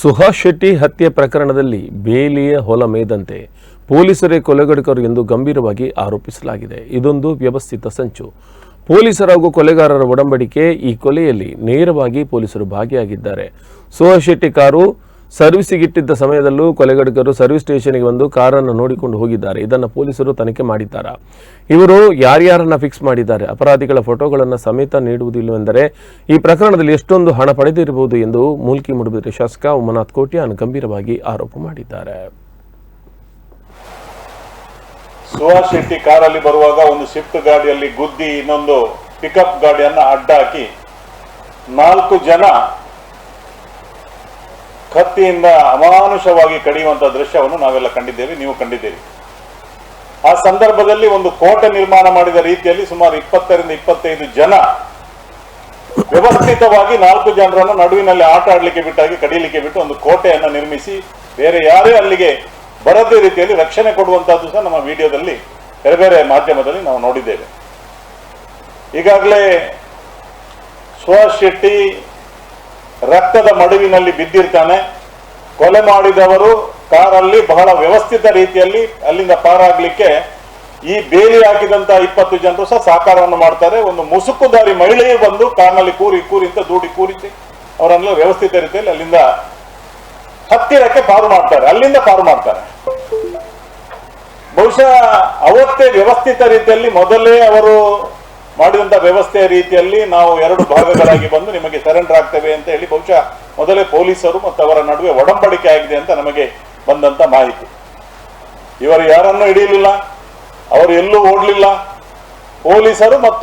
ಸುಹಾಸ್ ಶೆಟ್ಟಿ ಹತ್ಯೆ ಪ್ರಕರಣದಲ್ಲಿ ಬೇಲಿಯ ಹೊಲ ಮೇದಂತೆ ಪೊಲೀಸರೇ ಕೊಲೆಗಡಿಕರು ಎಂದು ಗಂಭೀರವಾಗಿ ಆರೋಪಿಸಲಾಗಿದೆ. ಇದೊಂದು ವ್ಯವಸ್ಥಿತ ಸಂಚು. ಪೊಲೀಸರ ಹಾಗೂ ಕೊಲೆಗಾರರ ಒಡಂಬಡಿಕೆ ಈ ಕೊಲೆಯಲ್ಲಿ ನೇರವಾಗಿ ಪೊಲೀಸರು ಭಾಗಿಯಾಗಿದ್ದಾರೆ. ಸುಹಾಸ್ ಶೆಟ್ಟಿ ಕಾರು ಸರ್ವಿಸಿಗಿಟ್ಟಿದ್ದ ಸಮಯದಲ್ಲೂ ಕೊಲೆಗಡಿಕರು ಸರ್ವಿಸ್ ಸ್ಟೇಷನ್ಗೆ ಬಂದು ಕಾರನ್ನು ನೋಡಿಕೊಂಡು ಹೋಗಿದ್ದಾರೆ. ಇದನ್ನು ಪೊಲೀಸರು ತನಿಖೆ ಮಾಡಿದ್ದಾರೆ. ಇವರು ಯಾರ್ಯಾರನ್ನ ಫಿಕ್ಸ್ ಮಾಡಿದ್ದಾರೆ? ಅಪರಾಧಿಗಳ ಫೋಟೋಗಳನ್ನು ಸಮೇತ ನೀಡುವುದಿಲ್ಲವೆಂದರೆ ಈ ಪ್ರಕರಣದಲ್ಲಿ ಎಷ್ಟೊಂದು ಹಣ ಪಡೆದಿರಬಹುದು ಎಂದು ಮೂಲ್ಕಿ ಮುಡುಬಿದ್ರೆ ಶಾಸಕ ಉಮನಾಥ್ ಕೋಟ್ಯಾನ್ ಗಂಭೀರವಾಗಿ ಆರೋಪ ಮಾಡಿದ್ದಾರೆ. ಸುಹಾಸ್ ಶೆಟ್ಟಿ ಕಾರಲ್ಲಿ ಬರುವಾಗ ಒಂದು ಶಿಫ್ಟ್ ಗಾಡಿಯಲ್ಲಿ ಗುದ್ದಿ ಇನ್ನೊಂದು ಪಿಕಪ್ ಗಾಡಿಯನ್ನು ಅಡ್ಡ ಹಾಕಿ ನಾಲ್ಕು ಜನ ಕತ್ತಿಯಿಂದ ಅಮಾನುಷವಾಗಿ ಕಡಿಯುವಂತ ದೃಶ್ಯವನ್ನು ನಾವೆಲ್ಲ ಕಂಡಿದ್ದೇವೆ, ನೀವು ಕಂಡಿದ್ದೀರಿ. ಆ ಸಂದರ್ಭದಲ್ಲಿ ಒಂದು ಕೋಟೆ ನಿರ್ಮಾಣ ಮಾಡಿದ ರೀತಿಯಲ್ಲಿ ಸುಮಾರು ಇಪ್ಪತ್ತರಿಂದ ಇಪ್ಪತ್ತೈದು ಜನ ವ್ಯವಸ್ಥಿತವಾಗಿ ನಾಲ್ಕು ಜನರನ್ನು ನಡುವಿನಲ್ಲಿ ಆಟ ಆಡಲಿಕ್ಕೆ ಬಿಟ್ಟಾಗಿ ಕಡಿಯಲಿಕ್ಕೆ ಬಿಟ್ಟು ಒಂದು ಕೋಟೆಯನ್ನು ನಿರ್ಮಿಸಿ ಬೇರೆ ಯಾರೇ ಅಲ್ಲಿಗೆ ಬರದೇ ರೀತಿಯಲ್ಲಿ ರಕ್ಷಣೆ ಕೊಡುವಂತಹದ್ದು ಸಹ ನಮ್ಮ ವಿಡಿಯೋದಲ್ಲಿ ಬೇರೆ ಬೇರೆ ಮಾಧ್ಯಮದಲ್ಲಿ ನಾವು ನೋಡಿದ್ದೇವೆ. ಈಗಾಗಲೇ ಸುಹಾಸ್ ಶೆಟ್ಟಿ ರಕ್ತದ ಮಡುವಿನಲ್ಲಿ ಬಿದ್ದಿರ್ತಾನೆ. ಕೊಲೆ ಮಾಡಿದವರು ಕಾರಲ್ಲಿ ಬಹಳ ವ್ಯವಸ್ಥಿತ ರೀತಿಯಲ್ಲಿ ಅಲ್ಲಿಂದ ಪಾರಾಗ್ಲಿಕ್ಕೆ ಈ ಬೇಲಿ ಹಾಕಿದಂತ ಇಪ್ಪತ್ತು ಜನರು ಸಹ ಸಾಕಾರವನ್ನು ಮಾಡ್ತಾರೆ. ಒಂದು ಮುಸುಕುದಾರಿ ಮಹಿಳೆಯೇ ಬಂದು ಕಾರ್ನಲ್ಲಿ ಕೂರಿ ಕೂರಿ ಅಂತ ದೂಡಿ ಕೂರಿಸಿ ಅವರನ್ನೆಲ್ಲ ವ್ಯವಸ್ಥಿತ ರೀತಿಯಲ್ಲಿ ಅಲ್ಲಿಂದ ಹತ್ತಿರಕ್ಕೆ ಪಾರು ಮಾಡ್ತಾರೆ. ಅಲ್ಲಿಂದ ಪಾರು ಮಾಡ್ತಾರೆ. ಬಹುಶಃ ಅವತ್ತೇ ವ್ಯವಸ್ಥಿತ ರೀತಿಯಲ್ಲಿ ಮೊದಲೇ ಅವರು ಮಾಡಿದಂತ ವ್ಯವಸ್ಥೆಯ ರೀತಿಯಲ್ಲಿ ನಾವು ಎರಡು ಭಾಗಗಳಾಗಿ ಬಂದು ನಿಮಗೆ ಸರೆಂಡರ್ ಆಗ್ತೇವೆ ಅಂತ ಹೇಳಿ ಬಹುಶಃ ಮೊದಲೇ ಪೊಲೀಸರು ಮತ್ತು ಅವರ ನಡುವೆ ಒಡಂಬಡಿಕೆ ಆಗಿದೆ ಅಂತ ನಮಗೆ ಬಂದಂತ ಮಾಹಿತಿ. ಇವರು ಯಾರನ್ನು ಹಿಡಿಯಲಿಲ್ಲ, ಅವರು ಎಲ್ಲೂ ಓಡಲಿಲ್ಲ. ಪೊಲೀಸರು ಮತ್ತು